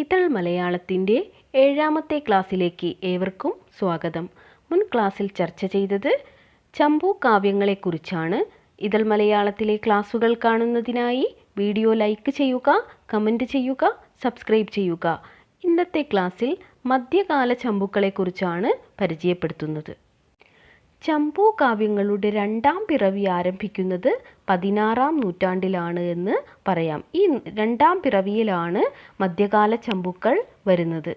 ഇതൾ മലയാളത്തിന്റെ ഏഴാമത്തെ ക്ലാസ്സിലേക്ക് ഏവർക്കും സ്വാഗതം. മുൻ ക്ലാസ്സിൽ ചർച്ച ചെയ്തത് ചമ്പു കാവ്യങ്ങളെക്കുറിച്ചാണ്. ഇതൾ മലയാളത്തിലെ ക്ലാസ്സുകൾ കാണുന്നതിനായി വീഡിയോ ലൈക്ക് ചെയ്യുക കമന്റ് ചെയ്യുക സബ്സ്ക്രൈബ് ചെയ്യുക. ഇന്നത്തെ ക്ലാസ്സിൽ മധ്യകാല ചമ്പുക്കളെക്കുറിച്ചാണ് പരിചയപ്പെടുത്തുന്നത്. ചമ്പു കാവ്യങ്ങളുടെ രണ്ടാം പിറവി ആരംഭിക്കുന്നത് പതിനാറാം നൂറ്റാണ്ടിലാണ് എന്ന് പറയാം. ഈ രണ്ടാം പിറവിയിലാണ് മധ്യകാല ചമ്പുക്കൾ വരുന്നത്.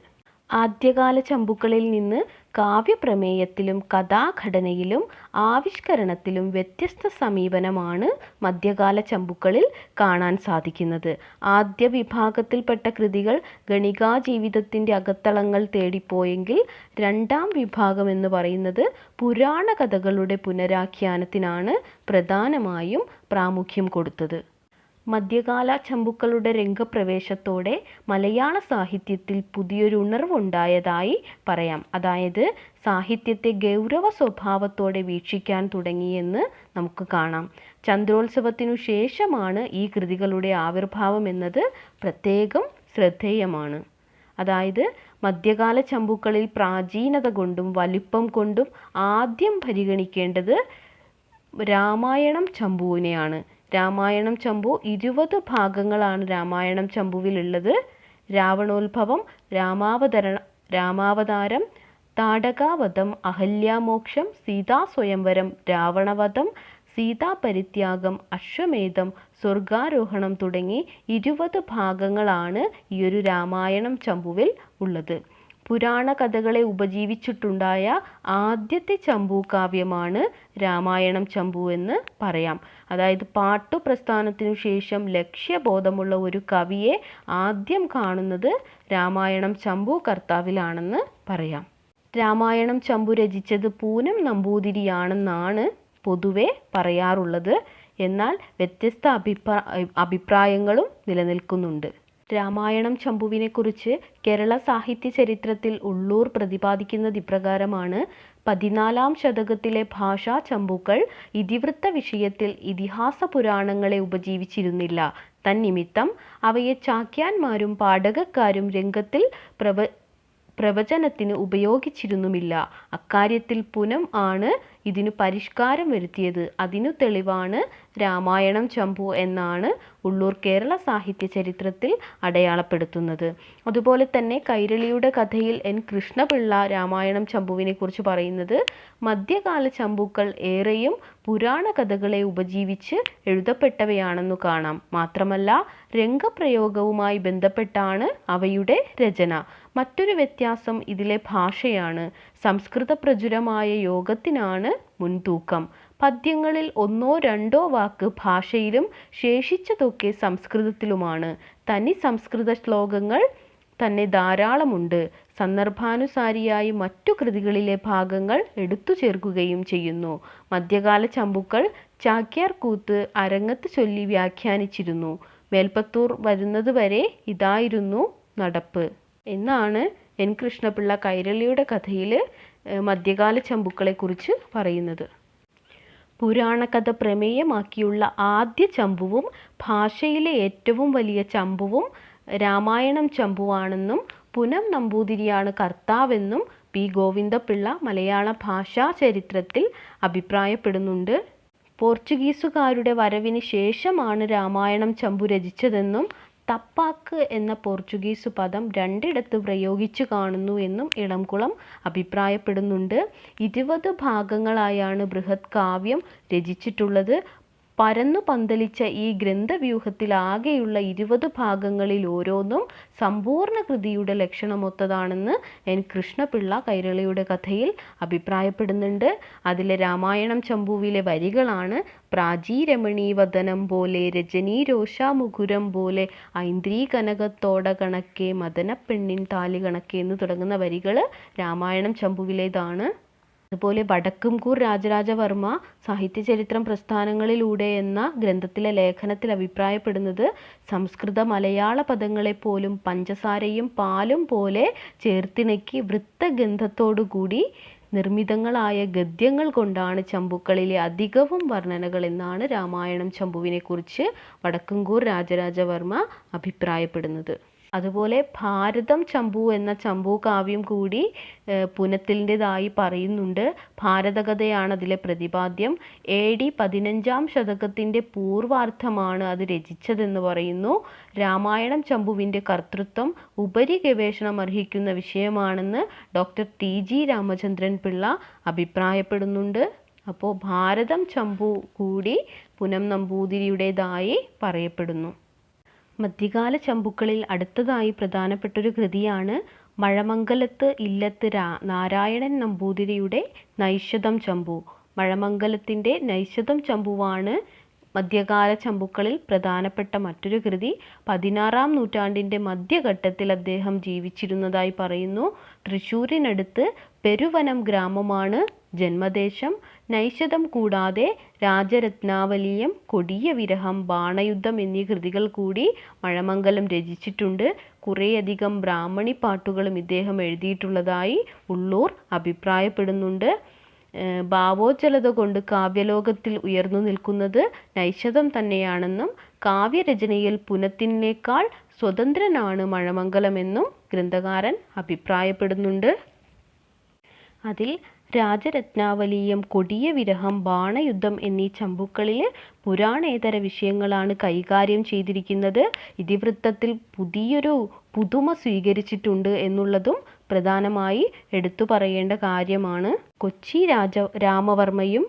ആദ്യകാല ചമ്പുക്കളിൽ നിന്ന് കാവ്യപ്രമേയത്തിലും കഥാഘടനയിലും ആവിഷ്കരണത്തിലും വ്യത്യസ്ത സമീപനമാണ് മധ്യകാല ചമ്പുക്കളിൽ കാണാൻ സാധിക്കുന്നത്. ആദ്യ വിഭാഗത്തിൽപ്പെട്ട കൃതികൾ ഗണികാ ജീവിതത്തിന്റെ അകത്തളങ്ങൾ തേടിപ്പോയെങ്കിൽ രണ്ടാം വിഭാഗം എന്ന് പറയുന്നത് പുരാണ കഥകളുടെ പുനരാഖ്യാനത്തിനാണ് പ്രധാനമായും പ്രാമുഖ്യം കൊടുത്തത്. മധ്യകാല ചമ്പുക്കളുടെ രംഗപ്രവേശത്തോടെ മലയാള സാഹിത്യത്തിൽ പുതിയൊരു ഉണർവുണ്ടായതായി പറയാം. അതായത് സാഹിത്യത്തെ ഗൗരവ സ്വഭാവത്തോടെ വീക്ഷിക്കാൻ തുടങ്ങിയെന്ന് നമുക്ക് കാണാം. ചന്ദ്രോത്സവത്തിനു ശേഷമാണ് ഈ കൃതികളുടെ ആവിർഭാവം എന്നത് പ്രത്യേകം ശ്രദ്ധേയമാണ്. അതായത് മധ്യകാല ചമ്പുക്കളിൽ പ്രാചീനത കൊണ്ടും വലിപ്പം കൊണ്ടും ആദ്യം പരിഗണിക്കേണ്ടത് രാമായണം ചമ്പുവിനെയാണ്. രാമായണം ചമ്പു ഇരുപത് ഭാഗങ്ങളാണ് രാമായണം ചമ്പുവിലുള്ളത്. രാവണോത്ഭവം രാമാവതരണ രാമാവതാരം താടകാവധം അഹല്യാമോക്ഷം സീതാസ്വയംവരം രാവണവധം സീതാപരിത്യാഗം അശ്വമേധം സ്വർഗാരോഹണം തുടങ്ങി ഇരുപത് ഭാഗങ്ങളാണ് ഈ ഒരു രാമായണം ചമ്പുവിൽ ഉള്ളത്. പുരാണ കഥകളെ ഉപജീവിച്ചിട്ടുണ്ടായ ആദ്യത്തെ ചമ്പു കാവ്യമാണ് രാമായണം ചമ്പു എന്ന് പറയാം. അതായത് പാട്ടു പ്രസ്ഥാനത്തിനു ശേഷം ലക്ഷ്യബോധമുള്ള ഒരു കവിയെ ആദ്യം കാണുന്നത് രാമായണം ചമ്പു കർത്താവിലാണെന്ന് പറയാം. രാമായണം ചമ്പു രചിച്ചത് പൂനം നമ്പൂതിരിയാണെന്നാണ് പൊതുവെ പറയാറുള്ളത്. എന്നാൽ വ്യത്യസ്ത അഭിപ്രാ അഭിപ്രായങ്ങളും നിലനിൽക്കുന്നുണ്ട്. രാമായണം ചമ്പുവിനെക്കുറിച്ച് കേരള സാഹിത്യ ചരിത്രത്തിൽ ഉള്ളൂർ പ്രതിപാദിക്കുന്നത് ഇപ്രകാരമാണ്. പതിനാലാം ശതകത്തിലെ ഭാഷാ ചമ്പുക്കൾ ഇതിവൃത്ത വിഷയത്തിൽ ഇതിഹാസ പുരാണങ്ങളെ ഉപജീവിച്ചിരുന്നില്ല. തന്നിമിത്തം അവയെ ചാക്യാന്മാരും പാഠകക്കാരും രംഗത്തിൽ പ്രവ പ്രവചനത്തിന് ഉപയോഗിച്ചിരുന്നുമില്ല. അക്കാര്യത്തിൽ പുനം ആണ് ഇതിനു പരിഷ്കാരം വരുത്തിയത്. അതിനു തെളിവാണ് രാമായണം ചമ്പു എന്നാണ് ഉള്ളൂർ കേരള സാഹിത്യ ചരിത്രത്തിൽ അടയാളപ്പെടുത്തുന്നത്. അതുപോലെ തന്നെ കൈരളിയുടെ കഥയിൽ എൻ കൃഷ്ണപിള്ള രാമായണം ചമ്പുവിനെ കുറിച്ച് പറയുന്നത് മധ്യകാല ചമ്പുക്കൾ ഏറെയും പുരാണ കഥകളെ ഉപജീവിച്ച് എഴുതപ്പെട്ടവയാണെന്നു കാണാം. മാത്രമല്ല രംഗപ്രയോഗവുമായി ബന്ധപ്പെട്ടാണ് അവയുടെ രചന. മറ്റൊരു വ്യത്യാസം ഇതിലെ ഭാഷയാണ്. സംസ്കൃത പ്രചുരമായ യോഗത്തിനാണ് മുൻതൂക്കം. പദ്യങ്ങളിൽ ഒന്നോ രണ്ടോ വാക്ക് ഭാഷയിലും ശേഷിച്ചതൊക്കെ സംസ്കൃതത്തിലുമാണ്. തനി സംസ്കൃത ശ്ലോകങ്ങൾ തന്നെ ധാരാളമുണ്ട്. സന്ദർഭാനുസാരിയായി മറ്റു കൃതികളിലെ ഭാഗങ്ങൾ എടുത്തു ചേർക്കുകയും ചെയ്യുന്നു. മധ്യകാല ചമ്പുക്കൾ ചാക്യാർ കൂത്ത് അരങ്ങത്ത് ചൊല്ലി വ്യാഖ്യാനിച്ചിരുന്നു. മേൽപ്പത്തൂർ വരുന്നത് വരെ ഇതായിരുന്നു നടപ്പ്. എന്നാണ് എൻ കൃഷ്ണപിള്ള കൈരളിയുടെ കഥയിൽ മധ്യകാല ചമ്പുക്കളെക്കുറിച്ച് പറയുന്നത്. പുരാണകഥ പ്രമേയമാക്കിയുള്ള ആദ്യ ചമ്പുവും ഭാഷയിലെ ഏറ്റവും വലിയ ചമ്പുവും രാമായണം ചമ്പുവാണെന്നും പുനം നമ്പൂതിരിയാണ് കർത്താവെന്നും പി. ഗോവിന്ദപിള്ള മലയാള ഭാഷാ ചരിത്രത്തിൽ അഭിപ്രായപ്പെടുന്നുണ്ട്. പോർച്ചുഗീസുകാരുടെ വരവിന് ശേഷമാണ് രാമായണം ചമ്പു രചിച്ചതെന്നും തപ്പാക്ക് എന്ന പോർച്ചുഗീസ് പദം രണ്ടിടത്ത് പ്രയോഗിച്ചു കാണുന്നു എന്നും ഇളംകുളം അഭിപ്രായപ്പെടുന്നുണ്ട്. ഇരുപത് ഭാഗങ്ങളായാണ് ബൃഹത് കാവ്യം രചിച്ചിട്ടുള്ളത്. പരന്നു പന്തലിച്ച ഈ ഗ്രന്ഥവ്യൂഹത്തിൽ ആകെയുള്ള ഇരുപത് ഭാഗങ്ങളിൽ ഓരോന്നും സമ്പൂർണ കൃതിയുടെ ലക്ഷണമൊത്തതാണെന്ന് എൻ. കൃഷ്ണപിള്ള കൈരളിയുടെ കഥയിൽ അഭിപ്രായപ്പെടുന്നുണ്ട്. അതിലെ രാമായണം ചമ്പുവിലെ വരികളാണ് പ്രാചീരമണീവദനം പോലെ രജനീ രോഷാമുകുരം പോലെ ഐന്ദ്രീ കനകത്തോട കണക്കെ മദനപ്പെണ്ണിൻ താലി കണക്കെ എന്ന് തുടങ്ങുന്ന വരികൾ രാമായണം ചമ്പുവിലേതാണ്. അതുപോലെ വടക്കുംകൂർ രാജരാജവർമ്മ സാഹിത്യചരിത്രം പ്രസ്ഥാനങ്ങളിലൂടെ എന്ന ഗ്രന്ഥത്തിലെ ലേഖനത്തിൽ അഭിപ്രായപ്പെടുന്നത് സംസ്കൃത മലയാള പദങ്ങളെപ്പോലും പഞ്ചസാരയും പാലും പോലെ ചേർത്തിണക്കി വൃത്തഗന്ധത്തോടുകൂടി നിർമ്മിതങ്ങളായ ഗദ്യങ്ങൾ കൊണ്ടാണ് ചമ്പുക്കളിലെ അധികവും വർണനകൾ എന്നാണ് രാമായണം ചമ്പുവിനെക്കുറിച്ച് വടക്കുംകൂർ രാജരാജവർമ്മ അഭിപ്രായപ്പെടുന്നത്. അതുപോലെ ഭാരതം ചമ്പു എന്ന ചമ്പു കാവ്യം കൂടി പുനത്തിന്റെതായി പറയുന്നുണ്ട്. ഭാരതകഥയാണ് അതിലെ പ്രതിപാദ്യം. എ ഡി പതിനഞ്ചാം ശതകത്തിന്റെ പൂർവാർത്ഥമാണ് അത് രചിച്ചതെന്ന് പറയുന്നു. രാമായണം ചമ്പുവിന്റെ കർത്തൃത്വം ഉപരി ഗവേഷണം അർഹിക്കുന്ന വിഷയമാണെന്ന് doctor T G Ramachandran Pillai അഭിപ്രായപ്പെടുന്നുണ്ട്. അപ്പോൾ ഭാരതം ചമ്പു കൂടി പുനം നമ്പൂതിരിയുടേതായി പറയപ്പെടുന്നു. മധ്യകാല ചമ്പുക്കളിൽ അടുത്തതായി പ്രധാനപ്പെട്ടൊരു കൃതിയാണ് മഴമംഗലത്ത് ഇല്ലത്ത് രാ നാരായണൻ നമ്പൂതിരിയുടെ നൈഷധം ചമ്പു. മഴമംഗലത്തിന്റെ നൈഷധം ചമ്പുവാണ് മധ്യകാല ചമ്പുക്കളിൽ പ്രധാനപ്പെട്ട മറ്റൊരു കൃതി പതിനാറാം നൂറ്റാണ്ടിന്റെ മധ്യഘട്ടത്തിൽ അദ്ദേഹം ജീവിച്ചിരുന്നതായി പറയുന്നു. തൃശ്ശൂരിനടുത്ത് പെരുവനം ഗ്രാമമാണ് ജന്മദേശം. നൈശതം കൂടാതെ രാജരത്നാവലിയം കൊടിയ വിരഹം ബാണയുദ്ധം എന്നീ കൃതികൾ കൂടി മഴമംഗലം രചിച്ചിട്ടുണ്ട്. കുറേയധികം ബ്രാഹ്മണി പാട്ടുകളും ഇദ്ദേഹം എഴുതിയിട്ടുള്ളതായി ഉള്ളൂർ അഭിപ്രായപ്പെടുന്നുണ്ട്. ഭാവോജ്വലത കൊണ്ട് കാവ്യലോകത്തിൽ ഉയർന്നു നിൽക്കുന്നത് നൈഷതം തന്നെയാണെന്നും കാവ്യരചനയിൽ പുനത്തിനേക്കാൾ സ്വതന്ത്രനാണ് മഴമംഗലമെന്നും ഗ്രന്ഥകാരൻ അഭിപ്രായപ്പെടുന്നുണ്ട്. അതിൽ രാജരത്നാവലീയം കൊടിയ വിരഹം ബാണയുദ്ധം എന്നീ ചമ്പുക്കളിൽ പുരാണേതര വിഷയങ്ങളാണ് കൈകാര്യം ചെയ്തിരിക്കുന്നത്. ഇതിവൃത്തത്തിൽ പുതിയൊരു പുതുമ സ്വീകരിച്ചിട്ടുണ്ട് എന്നുള്ളതും പ്രധാനമായി എടുത്തു പറയേണ്ട കാര്യമാണ്. കൊച്ചി രാജ രാമവർമ്മയും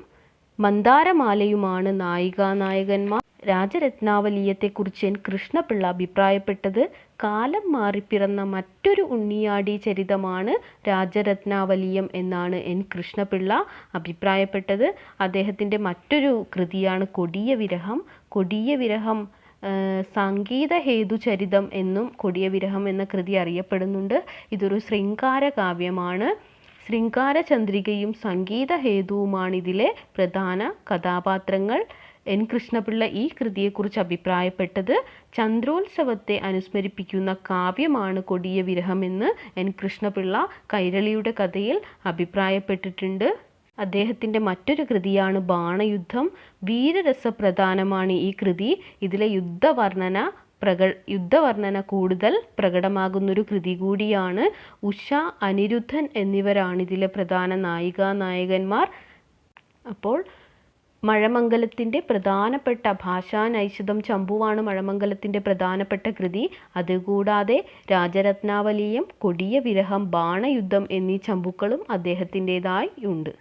മന്ദാരമാലയുമാണ് നായികാനായകന്മാർ രാജരത്നാവലീയത്തെക്കുറിച്ച് എൻ കൃഷ്ണപിള്ള അഭിപ്രായപ്പെട്ടത് കാലം മാറിപ്പിറന്ന മറ്റൊരു ഉണ്ണിയാടി ചരിതമാണ് രാജരത്നാവലീയം എന്നാണ് എൻ കൃഷ്ണപിള്ള അഭിപ്രായപ്പെട്ടത്. അദ്ദേഹത്തിന്റെ മറ്റൊരു കൃതിയാണ് കൊടിയ വിരഹം. കൊടിയ വിരഹം സംഗീത ഹേതുചരിതം എന്നും കൊടിയ വിരഹം എന്ന കൃതി അറിയപ്പെടുന്നുണ്ട്. ഇതൊരു ശൃംഗാര കാവ്യമാണ് ശൃംഗാര ചന്ദ്രികയും സംഗീത ഹേതുവുമാണ് ഇതിലെ പ്രധാന കഥാപാത്രങ്ങൾ. എൻ. കൃഷ്ണപിള്ള ഈ കൃതിയെക്കുറിച്ച് അഭിപ്രായപ്പെട്ടത് ചന്ദ്രോത്സവത്തെ അനുസ്മരിപ്പിക്കുന്ന കാവ്യമാണ് കൊടിയ വിരഹമെന്ന് എൻ. കൃഷ്ണപിള്ള കൈരളിയുടെ കഥയിൽ അഭിപ്രായപ്പെട്ടിട്ടുണ്ട്. അദ്ദേഹത്തിന്റെ മറ്റൊരു കൃതിയാണ് ബാണയുദ്ധം. വീരരസപ്രധാനമാണ് ഈ കൃതി. ഇതിലെ യുദ്ധവർണന പ്രക യുദ്ധവർണന കൂടുതൽ പ്രകടമാകുന്നൊരു കൃതി കൂടിയാണ്. ഉഷ അനിരുദ്ധൻ എന്നിവരാണ് ഇതിലെ പ്രധാന നായിക നായകന്മാർ അപ്പോൾ മഴമംഗലത്തിന്റെ പ്രധാനപ്പെട്ട ഭാഷാനൈഷധം ചമ്പുവാണ് മഴമംഗലത്തിന്റെ പ്രധാനപ്പെട്ട കൃതി. അതുകൂടാതെ രാജരത്നാവലിയും കൊടിയ വിരഹം ബാണയുദ്ധം എന്നീ ചമ്പുക്കളും അദ്ദേഹത്തിന്റെതായി ഉണ്ട്.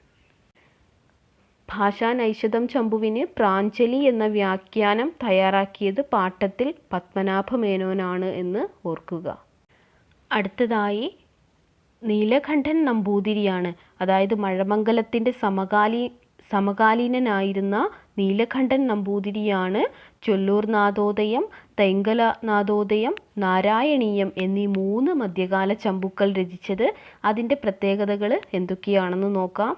ഭാഷാനൈഷധം ചമ്പുവിന് പ്രാഞ്ജലി എന്ന വ്യാഖ്യാനം തയ്യാറാക്കിയത് പാട്ടത്തിൽ പത്മനാഭമേനോനാണ് എന്ന് ഓർക്കുക. അടുത്തതായി നീലകണ്ഠൻ നമ്പൂതിരിയാണ്. അതായത് മഴമംഗലത്തിന്റെ സമകാലീ സമകാലീനനായിരുന്ന നീലകണ്ഠൻ നമ്പൂതിരിയാണ് ചൊല്ലൂർ നാദോദയം തെങ്കല നാദോദയം നാരായണീയം എന്നീ മൂന്ന് മധ്യകാല ചമ്പുക്കൾ രചിച്ചത്. അതിന്റെ പ്രത്യേകതകൾ എന്തൊക്കെയാണെന്ന് നോക്കാം.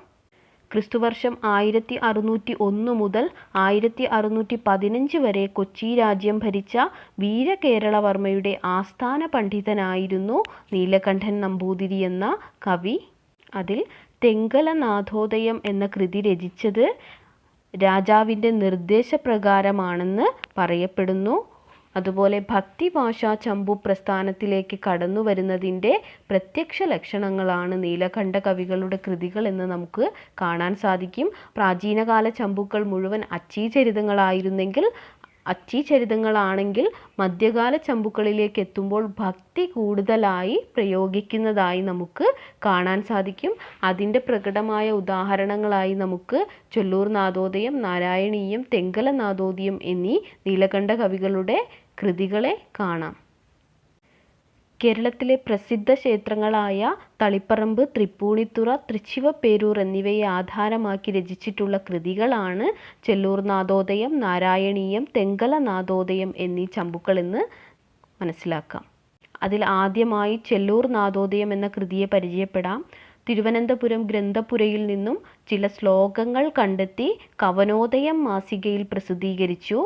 ക്രിസ്തുവർഷം ആയിരത്തി അറുന്നൂറ്റി ഒന്ന് മുതൽ ആയിരത്തി അറുന്നൂറ്റി പതിനഞ്ച് വരെ കൊച്ചി രാജ്യം ഭരിച്ച വീരകേരളവർമ്മയുടെ ആസ്ഥാന പണ്ഡിതനായിരുന്നു നീലകണ്ഠൻ നമ്പൂതിരി എന്ന കവി. അതിൽ തെങ്കലനാഥോദയം എന്ന കൃതി രചിച്ചത് രാജാവിന്റെ നിർദ്ദേശപ്രകാരമാണെന്ന് പറയപ്പെടുന്നു. അതുപോലെ ഭക്തിഭാഷാ ചമ്പു പ്രസ്ഥാനത്തിലേക്ക് കടന്നു വരുന്നതിന്റെ പ്രത്യക്ഷ ലക്ഷണങ്ങളാണ് നീലകണ്ഠ കവികളുടെ കൃതികൾ എന്ന് നമുക്ക് കാണാൻ സാധിക്കും. പ്രാചീനകാല ചമ്പുക്കൾ മുഴുവൻ അച്ചീചരിതങ്ങളായിരുന്നെങ്കിൽ അച്ചീചരിതങ്ങളാണെങ്കിൽ മധ്യകാല ചമ്പുക്കളിലേക്ക് എത്തുമ്പോൾ ഭക്തി കൂടുതലായി പ്രയോഗിക്കുന്നതായി നമുക്ക് കാണാൻ സാധിക്കും. അതിന്റെ പ്രകടമായ ഉദാഹരണങ്ങളായി നമുക്ക് ചൊല്ലൂർ നാദോദയം നാരായണീയം തെങ്കല നാദോദയം എന്നീ നീലകണ്ഠ കവികളുടെ കൃതികളെ കാണാം. കേരളത്തിലെ പ്രസിദ്ധ ക്ഷേത്രങ്ങളായ തളിപ്പറമ്പ് തൃപ്പൂണിത്തുറ തൃച്ചിവപ്പേരൂർ എന്നിവയെ ആധാരമാക്കി രചിച്ചിട്ടുള്ള കൃതികളാണ് ചെല്ലൂർ നാദോദയം നാരായണീയം തെങ്കല നാദോദയം എന്നീ ചമ്പുക്കൾ എന്ന് മനസ്സിലാക്കാം. അതിൽ ആദ്യമായി ചെല്ലൂർ നാദോദയം എന്ന കൃതിയെ പരിചയപ്പെടാം. തിരുവനന്തപുരം ഗ്രന്ഥപുരയിൽ നിന്നും ചില ശ്ലോകങ്ങൾ കണ്ടെത്തി കവനോദയം മാസികയിൽ പ്രസിദ്ധീകരിച്ചു.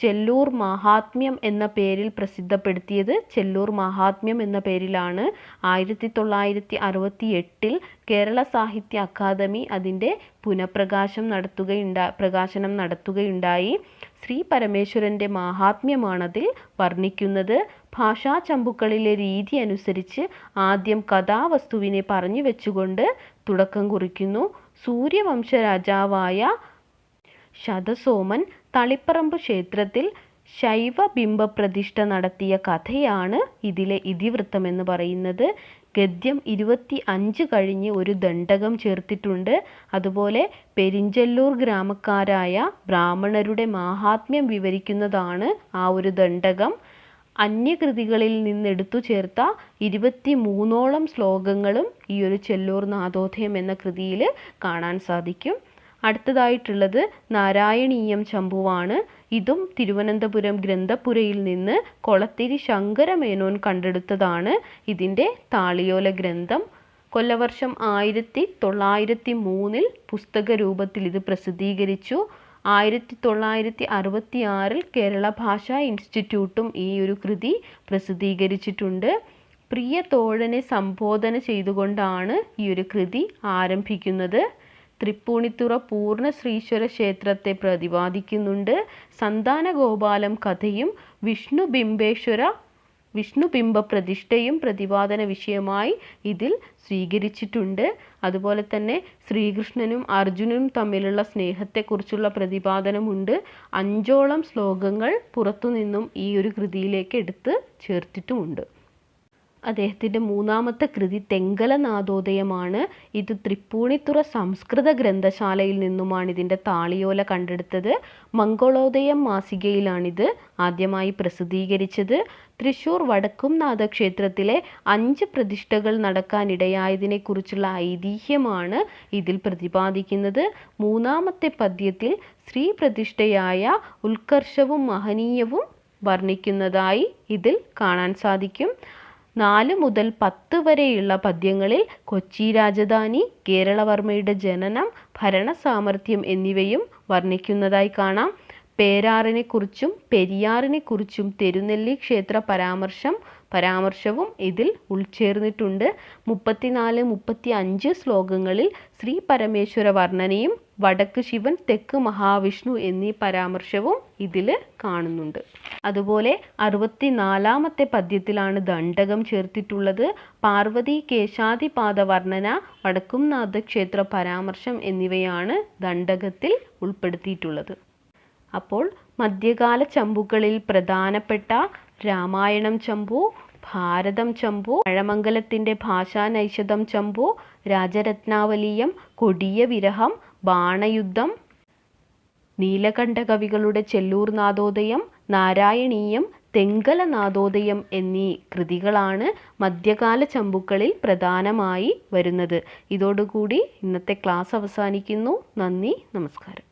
ചെല്ലൂർ മാഹാത്മ്യം എന്ന പേരിൽ പ്രസിദ്ധപ്പെടുത്തിയത് ചെല്ലൂർ മാഹാത്മ്യം എന്ന പേരിലാണ്. ആയിരത്തി തൊള്ളായിരത്തി അറുപത്തി എട്ടിൽ കേരള സാഹിത്യ അക്കാദമി അതിന്റെ പുനഃപ്രകാശം നടത്തുകയുണ്ടാ പ്രകാശനം നടത്തുകയുണ്ടായി. ശ്രീ പരമേശ്വരന്റെ മാഹാത്മ്യമാണതിൽ വർണിക്കുന്നത്. ഭാഷാ ചമ്പുക്കളിലെ രീതി അനുസരിച്ച് ആദ്യം കഥാവസ്തുവിനെ പറഞ്ഞു വെച്ചുകൊണ്ട് തുടക്കം കുറിക്കുന്നു. സൂര്യവംശ രാജാവായ ശതസോമൻ തളിപ്പറമ്പ് ക്ഷേത്രത്തിൽ ശൈവ ബിംബപ്രതിഷ്ഠ നടത്തിയ കഥയാണ് ഇതിലെ ഇതിവൃത്തം എന്ന് പറയുന്നത്. ഗദ്യം ഇരുപത്തി അഞ്ച് കഴിഞ്ഞ് ഒരു ദണ്ഡകം ചേർത്തിട്ടുണ്ട്. അതുപോലെ പെരിഞ്ചല്ലൂർ ഗ്രാമക്കാരായ ബ്രാഹ്മണരുടെ മാഹാത്മ്യം വിവരിക്കുന്നതാണ് ആ ഒരു ദണ്ഡകം. അന്യകൃതികളിൽ നിന്നെടുത്തു ചേർത്ത ഇരുപത്തി മൂന്നോളം ശ്ലോകങ്ങളും ഈ ഒരു ചെല്ലൂർ നാദോധയം എന്ന കൃതിയിൽ കാണാൻ സാധിക്കും. അടുത്തതായിട്ടുള്ളത് നാരായണീയം ചമ്പുവാണ്. ഇതും തിരുവനന്തപുരം ഗ്രന്ഥപുരയിൽ നിന്ന് കൊളത്തിരി ശങ്കരമേനോൻ കണ്ടെടുത്തതാണ്. ഇതിന്റെ താളിയോല ഗ്രന്ഥം കൊല്ലവർഷം ആയിരത്തി തൊള്ളായിരത്തി മൂന്നിൽ പുസ്തക രൂപത്തിൽ ഇത് പ്രസിദ്ധീകരിച്ചു. ആയിരത്തി തൊള്ളായിരത്തി അറുപത്തി ആറിൽ കേരള ഭാഷാ ഇൻസ്റ്റിറ്റ്യൂട്ടും ഈ ഒരു കൃതി പ്രസിദ്ധീകരിച്ചിട്ടുണ്ട്. പ്രിയ തോഴനെ സംബോധന ചെയ്തുകൊണ്ടാണ് ഈ ഒരു കൃതി ആരംഭിക്കുന്നത്. തൃപ്പൂണിത്തുറ പൂർണ ശ്രീശ്വര ക്ഷേത്രത്തെ പ്രതിപാദിക്കുന്നുണ്ട്. സന്താന ഗോപാലം കഥയും വിഷ്ണു ബിംബേശ്വര വിഷ്ണു ബിംബ പ്രതിഷ്ഠയും പ്രതിപാദന വിഷയമായി ഇതിൽ സ്വീകരിച്ചിട്ടുണ്ട്. അതുപോലെ തന്നെ ശ്രീകൃഷ്ണനും അർജുനനും തമ്മിലുള്ള സ്നേഹത്തെക്കുറിച്ചുള്ള പ്രതിപാദനമുണ്ട്. അഞ്ചോളം ശ്ലോകങ്ങൾ പുറത്തുനിന്നും ഈ ഒരു കൃതിയിലേക്ക് എടുത്ത് ചേർത്തിട്ടുമുണ്ട്. അദ്ദേഹത്തിന്റെ മൂന്നാമത്തെ കൃതി തെങ്കല നാദോദയമാണ് ഇത് തൃപ്പൂണിത്തുറ സംസ്കൃത ഗ്രന്ഥശാലയിൽ നിന്നുമാണ് ഇതിന്റെ താളിയോല കണ്ടെടുത്തത്. മംഗളോദയം മാസികയിലാണിത് ആദ്യമായി പ്രസിദ്ധീകരിച്ചത്. തൃശൂർ വടക്കുംനാഥ ക്ഷേത്രത്തിലെ അഞ്ച് പ്രതിഷ്ഠകൾ നടക്കാനിടയായതിനെക്കുറിച്ചുള്ള ഐതിഹ്യമാണ് ഇതിൽ പ്രതിപാദിക്കുന്നത്. മൂന്നാമത്തെ പദ്യത്തിൽ സ്ത്രീ പ്രതിഷ്ഠയായ ഉത്കർഷവും മഹനീയവും വർണിക്കുന്നതായി ഇതിൽ കാണാൻ സാധിക്കും. നാല് മുതൽ പത്ത് വരെയുള്ള പദ്യങ്ങളിൽ കൊച്ചി രാജധാനി കേരളവർമ്മയുടെ ജനനം ഭരണസാമർഥ്യം എന്നിവയും വർണിക്കുന്നതായി കാണാം. പേരാറിനെക്കുറിച്ചും പെരിയാറിനെക്കുറിച്ചും തിരുനെല്ലി ക്ഷേത്ര പരാമർശം പരാമർശവും ഇതിൽ ഉൾച്ചേർന്നിട്ടുണ്ട്. മുപ്പത്തിനാല് മുപ്പത്തി അഞ്ച് ശ്ലോകങ്ങളിൽ ശ്രീ പരമേശ്വര വർണനയും വടക്ക് ശിവൻ തെക്ക് മഹാവിഷ്ണു എന്നീ പരാമർശവും ഇതിൽ കാണുന്നുണ്ട്. അതുപോലെ അറുപത്തിനാലാമത്തെ പദ്യത്തിലാണ് ദണ്ഡകം ചേർത്തിട്ടുള്ളത്. പാർവതി കേശാദിപാദ വർണന വടക്കുംനാഥ ക്ഷേത്ര പരാമർശം എന്നിവയാണ് ദണ്ഡകത്തിൽ ഉൾപ്പെടുത്തിയിട്ടുള്ളത്. അപ്പോൾ മധ്യകാല ചമ്പുകളിൽ പ്രധാനപ്പെട്ട രാമായണം ചമ്പു ഭാരതം ചമ്പു പഴമംഗലത്തിന്റെ ഭാഷാനൈഷധം ചമ്പു രാജരത്നാവലീയം കൊടിയ വിരഹം ബാണയുദ്ധം നീലകണ്ഠ കവികളുടെ ചെല്ലൂർ നാദോദയം നാരായണീയം തെങ്കല നാദോദയം എന്നീ കൃതികളാണ് മധ്യകാല ചമ്പുക്കളിൽ പ്രധാനമായി വരുന്നത്. ഇതോടുകൂടി ഇന്നത്തെ ക്ലാസ് അവസാനിക്കുന്നു. നന്ദി നമസ്കാരം.